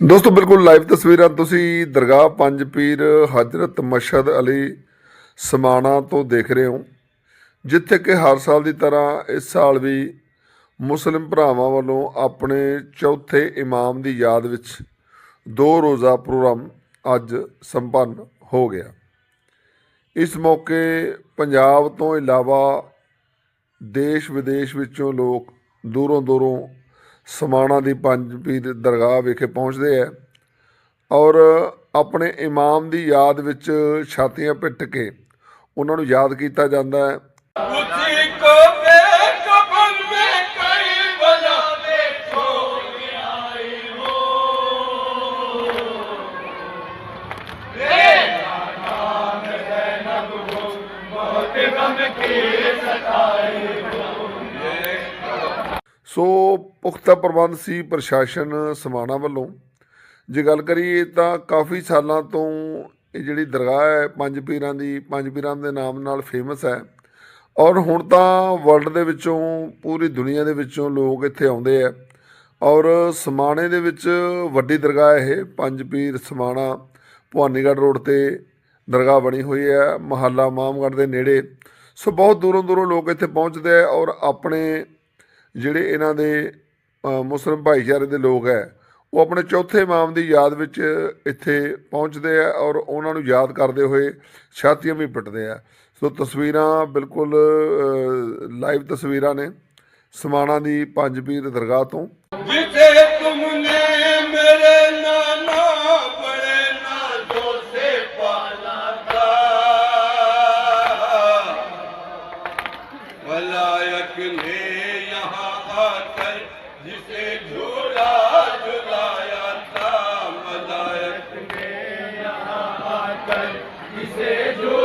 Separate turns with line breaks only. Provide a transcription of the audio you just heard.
ਦੋਸਤੋ, ਬਿਲਕੁਲ ਲਾਈਵ ਤਸਵੀਰਾਂ ਤੁਸੀਂ ਦਰਗਾਹ ਪੰਜ ਪੀਰ ਹਜ਼ਰਤ ਮਸ਼ਹਦ ਅਲੀ ਸਮਾਣਾ ਤੋਂ ਦੇਖ ਰਹੇ ਹੋ, ਜਿੱਥੇ ਕਿ ਹਰ ਸਾਲ ਦੀ ਤਰ੍ਹਾਂ ਇਸ ਸਾਲ ਵੀ ਮੁਸਲਿਮ ਭਰਾਵਾਂ ਵੱਲੋਂ ਆਪਣੇ ਚੌਥੇ ਇਮਾਮ ਦੀ ਯਾਦ ਵਿੱਚ ਦੋ ਰੋਜ਼ਾ ਪ੍ਰੋਗਰਾਮ ਅੱਜ ਸੰਪੰਨ ਹੋ ਗਿਆ। ਇਸ ਮੌਕੇ ਪੰਜਾਬ ਤੋਂ ਇਲਾਵਾ ਦੇਸ਼ ਵਿਦੇਸ਼ ਵਿੱਚੋਂ ਲੋਕ ਦੂਰੋਂ ਦੂਰੋਂ ਸਮਾਣਾ ਦੀ ਪੰਜ ਪੀਰ ਦਰਗਾਹ ਵਿਖੇ ਪਹੁੰਚਦੇ ਆ ਔਰ ਆਪਣੇ ਇਮਾਮ ਦੀ ਯਾਦ ਵਿੱਚ ਛਾਤੀਆਂ ਪਿੱਟ ਕੇ ਉਹਨਾਂ ਨੂੰ ਯਾਦ ਕੀਤਾ ਜਾਂਦਾ ਹੈ।
ਕੇ ਸਤਾਏ ਬੁਲਾਓ
ਸੋ ਪੁਖਤਾ ਪ੍ਰਬੰਧ ਸੀ ਪ੍ਰਸ਼ਾਸਨ ਸਮਾਣਾ ਵੱਲੋਂ। ਜੇ ਗੱਲ ਕਰੀਏ ਤਾਂ ਕਾਫੀ ਸਾਲਾਂ ਤੋਂ ਇਹ ਜਿਹੜੀ ਦਰਗਾਹ ਹੈ, ਪੰਜ ਪੀਰਾਂ ਦੀ, ਪੰਜ ਪੀਰਾਂ ਦੇ ਨਾਮ ਨਾਲ ਫੇਮਸ ਹੈ। ਔਰ ਹੁਣ ਤਾਂ ਵਰਲਡ ਦੇ ਵਿੱਚੋਂ, ਪੂਰੀ ਦੁਨੀਆ ਦੇ ਵਿੱਚੋਂ ਲੋਕ ਇੱਥੇ ਆਉਂਦੇ ਆ। ਔਰ ਸਮਾਣੇ ਦੇ ਵਿੱਚ ਵੱਡੀ ਦਰਗਾਹ ਇਹ, ਪੰਜ ਪੀਰ ਸਮਾਣਾ, ਭਵਾਨੀਗੜ੍ਹ ਰੋਡ ਤੇ ਦਰਗਾਹ ਬਣੀ ਹੋਈ ਹੈ, ਮਹੱਲਾ ਮਾਮਗੜ੍ਹ ਦੇ ਨੇੜੇ। ਸੋ ਬਹੁਤ ਦੂਰੋਂ ਦੂਰੋਂ ਲੋਕ ਇੱਥੇ ਪਹੁੰਚਦੇ ਆ ਔਰ ਆਪਣੇ ਜਿਹੜੇ ਇਹਨਾਂ ਦੇ ਮੁਸਲਮ ਭਾਈਚਾਰੇ ਦੇ ਲੋਕ ਹੈ, ਉਹ ਆਪਣੇ ਚੌਥੇ ਇਮਾਮ ਦੀ ਯਾਦ ਵਿੱਚ ਇੱਥੇ ਪਹੁੰਚਦੇ ਆ ਔਰ ਉਹਨਾਂ ਨੂੰ ਯਾਦ ਕਰਦੇ ਹੋਏ ਛਾਤੀਆਂ ਵੀ ਪਿੱਟਦੇ ਆ। ਸੋ ਤਸਵੀਰਾਂ ਬਿਲਕੁਲ ਲਾਈਵ ਤਸਵੀਰਾਂ ਨੇ ਸਮਾਣਾ ਦੀ ਪੰਜ ਪੀਰ ਦਰਗਾਹ ਤੋਂ।
ਜਿੱਥੇ ਤੁਮਨੇ ਮੇਰੇ ਨਾਨਾ ਬੜੇ ਨਾਜ਼ੋ ਸੇ ਪਾਲਾ ਦਾ ਵਲਾਇਕ ਨੇ यहाँ आकर जिसे झूला झुलाया था मलायक ने यहाँ आकर जिसे झूला